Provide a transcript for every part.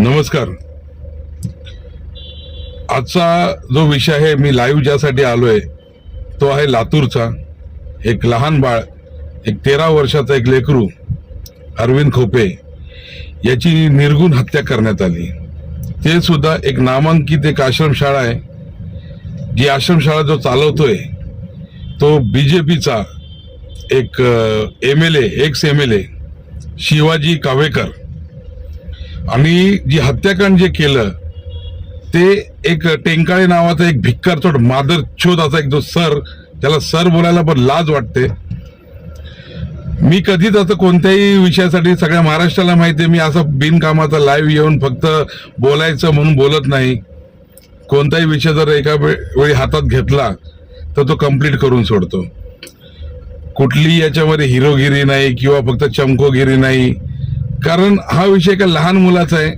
नमस्कार. आजचा जो विषय आहे मी लाईव्ह ज्यासाठी आलोय तो आहे लातूरचा. एक लहान बाळ एक तेरा वर्षाचा एक लेकरू अरविंद खोपे याची निर्गुण हत्या करण्यात आली. ते सुद्धा एक नामांकित एक आश्रमशाळा आहे. जी आश्रमशाळा जो चालवतोय तो बी जे पीचा एक M L A ex M L A Shivaji Kawekar. आणि जी हत्याकांड जे केलं ते एक टेंकाळे नावाचा एक भिक्कारचोट मादर छोद असा एक जो सर त्याला सर बोलायला पण लाज वाटते. मी कधीच असं कोणत्याही विषयासाठी सगळ्या महाराष्ट्राला माहिती आहे मी असं बिनकामाचा लाईव्ह येऊन फक्त बोलायचं म्हणून बोलत नाही. कोणताही विषय जर एका वे- वेळी हातात घेतला तर तो कंप्लीट करून सोडतो. कुठली याच्यामध्ये हिरोगिरी नाही किंवा फक्त चमकोगिरी नाही कारण हा विषय एका लहान मुलाचा आहे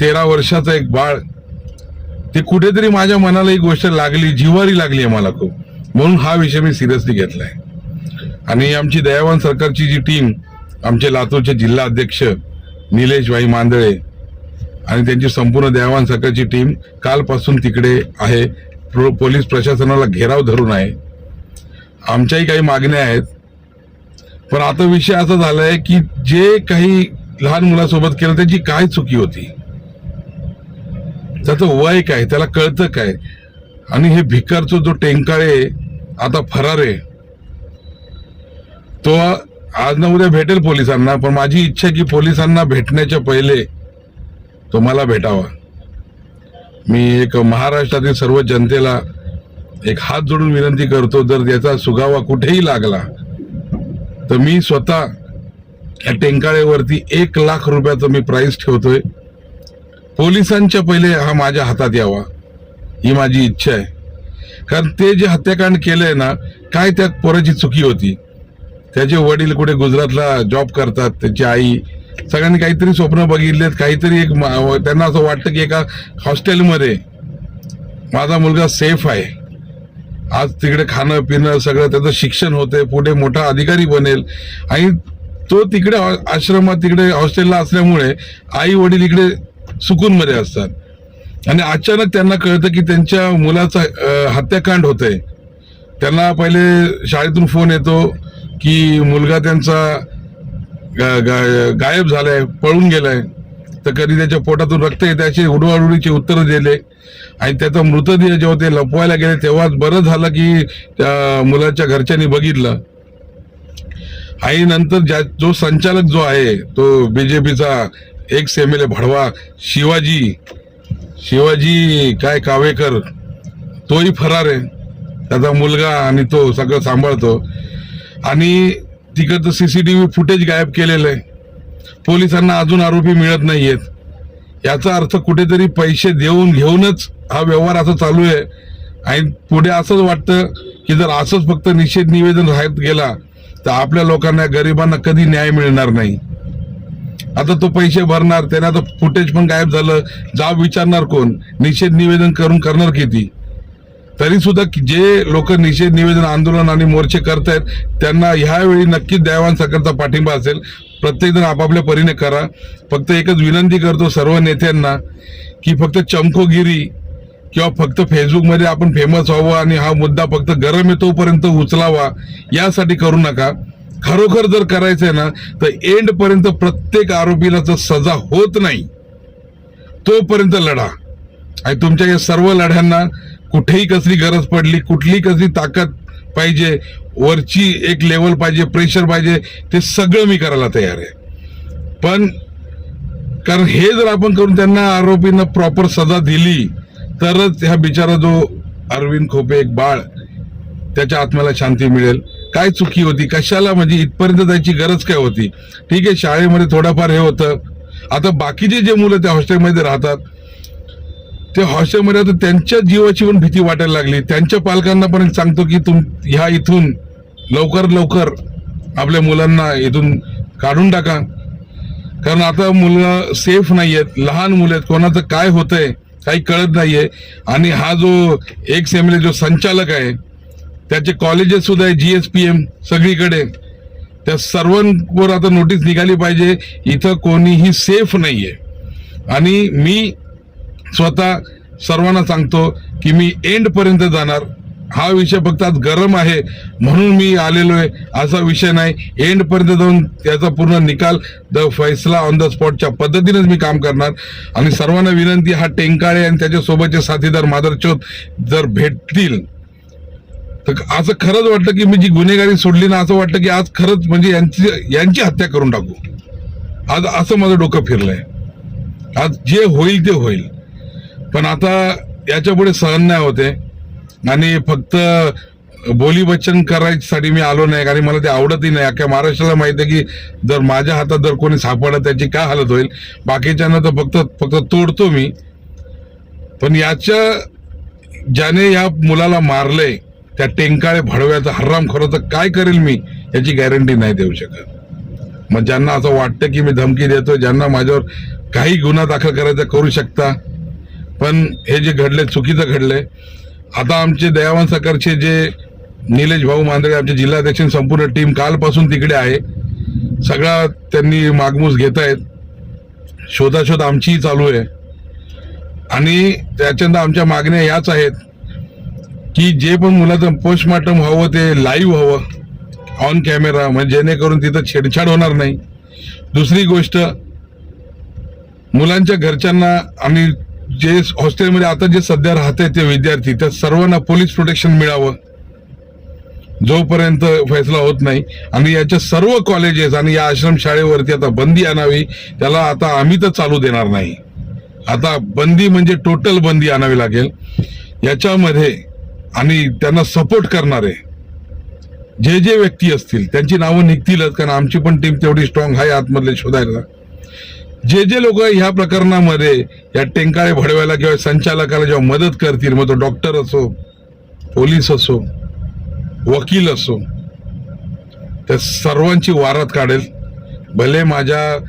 तेरा वर्षाचा एक बाळ. ते कुठेतरी माझ्या मनाला ही गोष्ट लागली जिवारी लागली आहे मला खूप. म्हणून हा विषय मी सिरियसली आहे आणि आमची दयावान सरकारची जी टीम आमचे लातूरचे जिल्हा अध्यक्ष निलेश भाई मांदळे आणि त्यांची संपूर्ण दयावान सरकारची टीम कालपासून तिकडे आहे. प्रो- पोलीस प्रशासनाला घेराव धरून आहे. आमच्याही काही मागण्या आहेत. पण आता विषय असा झाला आहे की जे काही लहान मुलासोबत केलं त्याची काय चुकी होती? त्याचं वय काय त्याला कळतं काय? आणि हे भिकारचं जो टेंकाळे आता फरार आहे तो आज ना उद्या भेटेल पोलिसांना पण माझी इच्छा आहे की पोलिसांना भेटण्याच्या पहिले तो मला भेटावा. मी एक महाराष्ट्रातील सर्व जनतेला एक हात जोडून विनंती करतो जर त्याचा सुगावा कुठेही लागला तर मी स्वतः या टेंकाळेवरती एक लाख रुपयाचं मी प्राइस ठेवतोय. पोलिसांच्या पहिले हा माझ्या हातात यावा. ही माझी इच्छा आहे. कारण ते जे हत्याकांड केलंय ना काय त्या पोराची चुकी होती? त्याचे वडील कुठे गुजरातला जॉब करतात त्याची आई सगळ्यांनी काहीतरी स्वप्न बघितलेत काहीतरी एक मा- त्यांना असं वाटतं की एका हॉस्टेलमध्ये माझा मुलगा सेफ आहे. आज तिकडे खाणं पिणं सगळं त्याचं शिक्षण होते पुढे मोठा अधिकारी बनेल. आणि तो तिकडे आश्रमात तिकडे हॉस्टेलला असल्यामुळे आई वडील इकडे सुकूनमध्ये असतात. आणि अचानक त्यांना कळतं की त्यांच्या मुलाचा हत्याकांड होत आहे त्यांना पहिले शाळेतून फोन येतो की मुलगा त्यांचा गा- गा- गायब झालाय पळून गेलाय. तर कधी त्याच्या पोटातून रक्त येते असे उडवाडुडीचे उत्तरं दिले. आणि त्याचा मृतदेह जेव्हा ते लपवायला गेले तेव्हा बरं झालं की त्या मुलाच्या घरच्यांनी बघितलं. आई नंतर ज्या जो संचालक जो आहे तो बीजेपीचा एक एम एल ए भडवा शिवाजी शिवाजी काय कावेकर तोही फरार आहे. त्याचा मुलगा आणि तो सगळं सांभाळतो. आणि तिकडचं C C T V footage गायब केलेलं आहे. पोलिसांना अजून आरोपी मिळत नाही आहेत याचा अर्थ कुठेतरी पैसे देऊन घेऊनच हा व्यवहार असा चालू आहे. आणि पुढे असंच वाटतं की जर असंच फक्त निषेध निवेदन राहत गेला तर आपल्या लोकांना गरिबांना कधी न्याय मिळणार नाही. आता तो पैसे भरणार त्याने आता फुटेज पण गायब झालं. जाब विचारणार कोण? निषेध निवेदन करून करणार किती? तरी सुद्धा जे लोक निषेध निवेदन आंदोलन आणि मोर्चे करतायत त्यांना ह्यावेळी नक्कीच दयावान सरकारचा पाठिंबा असेल. प्रत्येकजण आपापल्या परीने करा. फक्त एकच विनंती करतो सर्व नेत्यांना की फक्त चमकोगिरी किंवा फक्त फेसबुकमध्ये आपण फेमस व्हावं आणि हा मुद्दा फक्त गरम येतोपर्यंत उचलावा यासाठी करू नका. खरोखर जर करायचंय ना तर एंड पर्यंत प्रत्येक आरोपीला जर सजा होत नाही तोपर्यंत लढा. आणि तुमच्या या सर्व लढ्यांना कुठेही कसली गरज पडली कुठली कसली ताकद पाहिजे वरची एक लेवल पाहिजे प्रेशर पाहिजे ते सगळं मी करायला तयार आहे. पण कारण हे जर आपण करून त्यांना आरोपींना प्रॉपर सजा दिली तरच ह्या बिचारा जो अरविंद खोपे एक बाळ त्याच्या आत्म्याला शांती मिळेल. काय चुकी होती? कशाला म्हणजे इथपर्यंत जायची गरज काय होती? ठीक आहे शाळेमध्ये थोडंफार हे होतं. आता बाकीचे जे मुलं त्या हॉस्टेलमध्ये राहतात ते हॉस्टेलमध्ये आता त्यांच्या जीवाची पण भीती वाटायला लागली. त्यांच्या पालकांना पण सांगतो की तुम ह्या इथून लवकर लवकर आपल्या मुलांना इथून काढून टाका. कारण आता मुलं सेफ नाही आहेत लहान मुलं आहेत. कोणाचं काय होतंय? काही कळत नाहीये. आणि हा जो एक्स एम जो संचालक आहे त्याचे कॉलेजेस सुद्धा आहे एम सगळीकडे. त्या सर्वांवर आता नोटीस निघाली पाहिजे इथं कोणीही सेफ नाहीये. आणि मी स्वतः सर्वांना सांगतो की मी एंड पर्यंत जाणार. हा विषय फक्त आज गरम आहे म्हणून मी आलेलो आहे असा विषय नाही. एंडपर्यंत जाऊन त्याचा पूर्ण निकाल द फैसला ऑन द स्पॉटच्या पद्धतीनेच मी काम करणार. आणि सर्वांना विनंती हा टेंकाळे आणि त्याच्यासोबतचे साथीदार माधरचोत जर भेटतील तर असं खरंच वाटतं की मी जी गुन्हेगारी सोडली ना असं वाटतं की आज खरंच म्हणजे यांची यांची हत्या करून टाकू. आज असं माझं डोकं फिरलंय. आज जे होईल ते होईल. पण आता याच्यापुढे सहन नाही होते आणि फक्त बोली वचन करायसाठी मी आलो नाही कारण मला ते आवडतही नाही. अख्ख्या महाराष्ट्राला माहिती आहे की जर माझ्या हातात जर कोणी सापडलं त्याची काय हालत होईल? बाकीच्यांना तर फक्त फक्त तोडतो मी. पण याच्या ज्याने या मुलाला मारलंय त्या टेंकाळे भडव्याचा हर्राम खरं काय करेल मी याची गॅरंटी नाही देऊ शकत. मग ज्यांना असं वाटतं की मी धमकी देतो ज्यांना माझ्यावर काही गुन्हा दाखल करायचा करू शकता पण हे जे घडले चुकीचं घडलंय आता आमचे दयावान सरकारचे जे निलेश भाऊ मांदळे आमचे जिल्हाध्यक्ष संपूर्ण टीम कालपासून तिकडे आहे. सगळा त्यांनी मागमूस घेत आहेत. शोधाशोध आमचीही चालू आहे. आणि त्याच्यानंतर आमच्या मागण्या याच आहेत की जे पण मुलाचं पोस्टमार्टम व्हावं ते लाईव्ह हवं ऑन कॅमेरा म्हणजे जेणेकरून तिथं छेडछाड होणार नाही. दुसरी गोष्ट मुलांच्या घरच्यांना आणि जे हॉस्टेलमध्ये आता जे सध्या राहत ते विद्यार्थी त्या सर्वांना पोलीस प्रोटेक्शन मिळावं. जोपर्यंत फैसला होत नाही आणि याच्या सर्व कॉलेजेस आणि या आश्रमशाळेवरती आता बंदी आणावी त्याला आता आम्ही तर चालू देणार नाही. आता बंदी म्हणजे टोटल बंदी आणावी लागेल. याच्यामध्ये आणि त्यांना सपोर्ट करणारे जे जे व्यक्ती असतील त्यांची नावं निघतीलच कारण आमची पण टीम तेवढी स्ट्रॉंग आहे आतमधले शोधायला. जे जे लोक ह्या प्रकरणामध्ये या टेंकाळे भडवायला किंवा संचालकाला जेव्हा मदत करतील मग तो डॉक्टर असो पोलीस असो वकील असो त्या सर्वांची वारात काढेल. भले माझ्या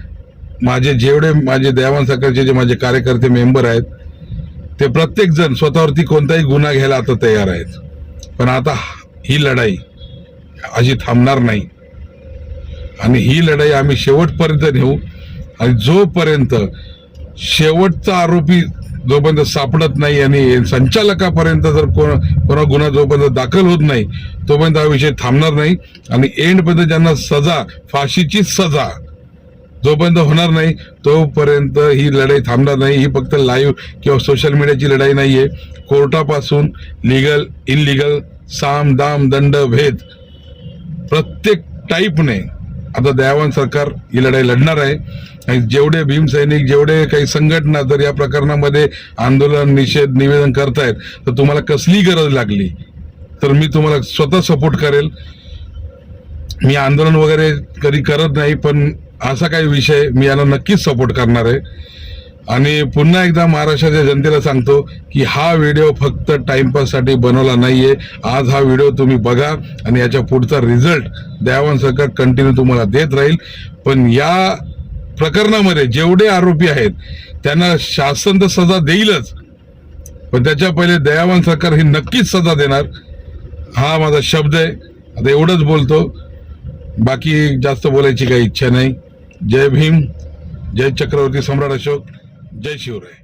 माझे जेवढे माझे दयावान सरकारचे जे माझे कार्यकर्ते मेंबर आहेत ते प्रत्येकजण स्वतःवरती कोणताही गुन्हा घ्यायला आता तयार आहेत. पण आता ही लढाई अशी थांबणार नाही. आणि ही लढाई आम्ही शेवटपर्यंत नेऊ. आणि जोपर्यंत शेवटचा आरोपी जोपर्यंत सापडत नाही आणि संचालकापर्यंत जर कोण कोणा गुन्हा जोपर्यंत दाखल होत नाही तोपर्यंत हा विषय थांबणार नाही. आणि एंडपर्यंत ज्यांना सजा फाशीची सजा जोपर्यंत होणार नाही तोपर्यंत ही लढाई थांबणार नाही. ही फक्त लाईव्ह किंवा सोशल मीडियाची लढाई नाही आहे कोर्टापासून लिगल इनलिगल साम दाम दंड भेद प्रत्येक टाईपने आता दयावान सरकार ही लढाई लढणार आहे. जेवढे भीमसैनिक जेवढे काही संघटना जर या प्रकरणामध्ये आंदोलन निषेध निवेदन करतायत तर तुम्हाला कसली गरज लागली? तर मी तुम्हाला स्वतः सपोर्ट करेल. मी आंदोलन वगैरे कधी करत नाही पण असा काही विषय मी यांना नक्कीच सपोर्ट करणार आहे. आणि पुन्हा एकदा महाराष्ट्राच्या जनतेला सांगतो की हा व्हिडिओ फक्त टाइमपाससाठी बनवला नाहीये. आज हा व्हिडिओ तुम्ही बघा आणि याच्या पुढचा रिझल्ट द्यावांसारखा सरकार कंटिन्यू तुम्हाला देत राहील. पण या प्रकरणामध्ये जेवढे आरोपी आहेत त्यांना शासन तर सजा देईलच. पण त्याच्या पहिले दयावान सरकार ही नक्कीच सजा देणार. हा माझा शब्द आहे. आता एवढंच बोलतो. बाकी जास्त बोलायची काही इच्छा नाही. जय भीम. जय चक्रवर्ती सम्राट अशोक. जय शिवराय.